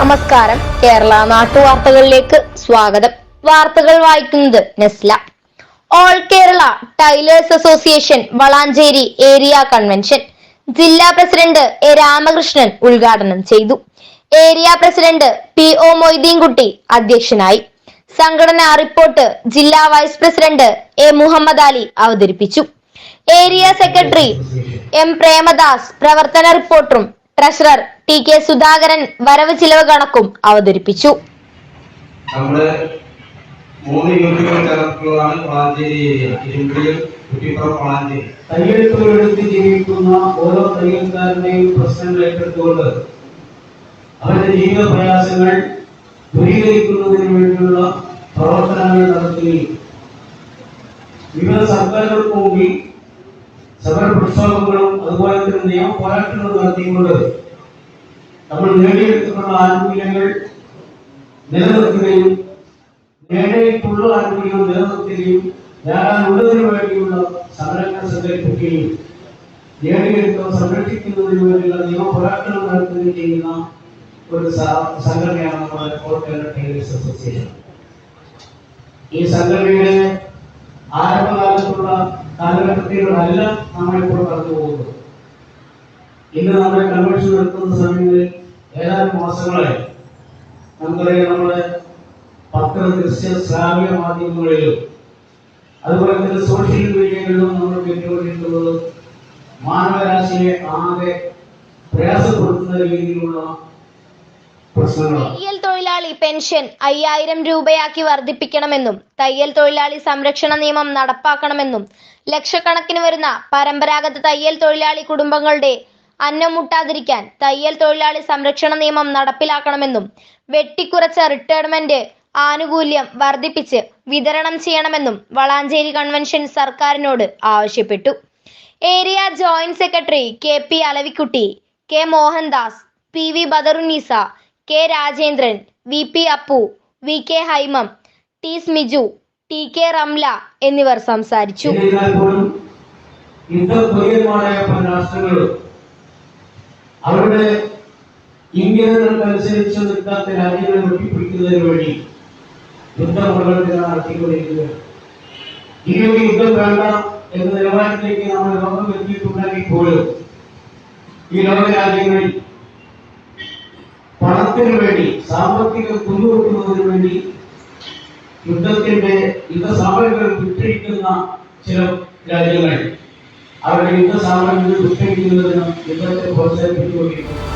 നമസ്കാരം. കേരള നാട്ടു വാർത്തകളിലേക്ക് സ്വാഗതം. വാർത്തകൾ വായിക്കുന്നത് Nesla. All Kerala tailors association Valanchery area convention. ജില്ലാ പ്രസിഡന്റ് എ രാമകൃഷ്ണൻ ഉദ്ഘാടനം ചെയ്തു. Area president P O Moideenkutty അധ്യക്ഷനായി. സംഘടനാ റിപ്പോർട്ട് ജില്ലാ vice president A Muhammad Ali അവതരിപ്പിച്ചു. ഏരിയ സെക്രട്ടറി എം പ്രേമദാസ് പ്രവർത്തന റിപ്പോർട്ടും ട്രഷറർ ടി കെ സുധാകരൻ വരവ് ചിലവ് കണക്കും അവതരിപ്പിച്ചു. നമ്മുടെ മൂന്ന് യൂണിറ്റുകൾ ചേർത്തുള്ളതാണ് വളാഞ്ചേരി ഏരിയ. ഇരുമ്പിളിയും കുറ്റിപ്പുറം വളാഞ്ചേരി. തയ്യൽ തൊഴിലെടുത്ത് ജീവിക്കുന്ന ഓരോ തയ്യൽക്കാരന്റെയും പ്രശ്നങ്ങൾ ഏറ്റെടുത്തുകൊണ്ട് അവരുടെ ജീവിത പ്രയാസങ്ങൾ ദൂരീകരിക്കുന്നതിന് വേണ്ടിയുള്ള പ്രവർത്തനങ്ങൾ നടത്തുകയും വിവിധ സർക്കാരുകൾക്ക് മുമ്പിൽ സമര പ്രക്ഷോഭങ്ങളും അതുപോലെ തന്നെ നിയമ പോരാട്ടങ്ങളും നടത്തിക്കൊണ്ട് നമ്മൾ നേടിയെടുത്തിട്ടുള്ള ആനുകൂല്യങ്ങൾ നിലനിർത്തുകയും നേടിയിട്ടുള്ള ആനുകൂല്യങ്ങൾ നിലനിർത്തുകയും നേടാനുള്ളതിനു വേണ്ടിയുള്ള സമരങ്ങൾ സംഘടിപ്പിക്കുകയും നേടിയെടുത്തവ സംരക്ഷിക്കുന്നതിന് വേണ്ടിയുള്ള നിയമ പോരാട്ടങ്ങൾ നടത്തുകയും ചെയ്യുന്ന ഒരു സംഘടനയാണ് നമ്മുടെ ടൈലേഴ്സ് അസോസിയേഷൻ. ഈ സംഘടനയുടെ ആരംഭകാലത്തുള്ള കാലഘട്ടത്തിലൂടെയല്ല നമ്മളിപ്പോൾ കടന്നു പോകുന്നത് ഇന്ന് നമ്മുടെ കൺവെൻഷൻ നടത്തുന്ന സമയങ്ങളിൽ ഏതാനും മാസങ്ങളായി നമുക്കറിയാം നമ്മുടെ പത്ര ദൃശ്യ ശ്രാവ്യ മാധ്യമങ്ങളിലും അതുപോലെ തന്നെ സോഷ്യൽ മീഡിയകളിലും നമ്മൾ കേട്ടുകൊണ്ടിരിക്കുന്നത് മാനവരാശിയെ ആകെ പ്രയാസപ്പെടുത്തുന്ന രീതിയിലുള്ള തയ്യൽ തൊഴിലാളി പെൻഷൻ അയ്യായിരം രൂപയാക്കി വർദ്ധിപ്പിക്കണമെന്നും തയ്യൽ തൊഴിലാളി സംരക്ഷണ നിയമം നടപ്പാക്കണമെന്നും ലക്ഷക്കണക്കിന് വരുന്ന പരമ്പരാഗത തയ്യൽ തൊഴിലാളി കുടുംബങ്ങളുടെ അന്നം മുട്ടാതിരിക്കാൻ തയ്യൽ തൊഴിലാളി സംരക്ഷണ നിയമം നടപ്പിലാക്കണമെന്നും വെട്ടിക്കുറച്ച റിട്ടയർമെന്റ് ആനുകൂല്യം വർദ്ധിപ്പിച്ച് വിതരണം ചെയ്യണമെന്നും വളാഞ്ചേരി കൺവെൻഷൻ സർക്കാരിനോട് ആവശ്യപ്പെട്ടു. Area joint secretary K P Alavikutty K Mohandas P V Badarunnisa K Rajendran V P Appu V K Haimam T Smiju T K Ramla എന്നിവർ സംസാരിച്ചു. അവരുടെ ഇംഗിതങ്ങൾക്കനുസരിച്ച് നിൽക്കാത്ത രാജ്യങ്ങളെ വെട്ടിപ്പിടിക്കുന്നതിന് വേണ്ടി യുദ്ധപ്രകടനങ്ങൾ നടത്തിക്കൊണ്ടിരിക്കുകയാണ്. ഇനിയൊരു യുദ്ധം വേണ്ട എന്ന നിലവാരത്തിലേക്ക് നമ്മൾ ലോകം എത്തിയിട്ടുണ്ടെങ്കിൽ പോലും ഈ ലോക രാജ്യങ്ങളിൽ പണത്തിന് വേണ്ടി സാമ്പത്തിക കുഞ്ഞുവെക്കുന്നതിന് വേണ്ടി യുദ്ധത്തിന്റെ യുദ്ധസാമഗ്രികൾ വിറ്റഴിക്കുന്ന ചില രാജ്യങ്ങൾ. അവരുടെ യുദ്ധസാമഗ്രികൾ വിട്ടിരിക്കുന്നതിനും യുദ്ധത്തെ പ്രോത്സാഹിപ്പിച്ചുകൊണ്ടിരിക്കുന്നു.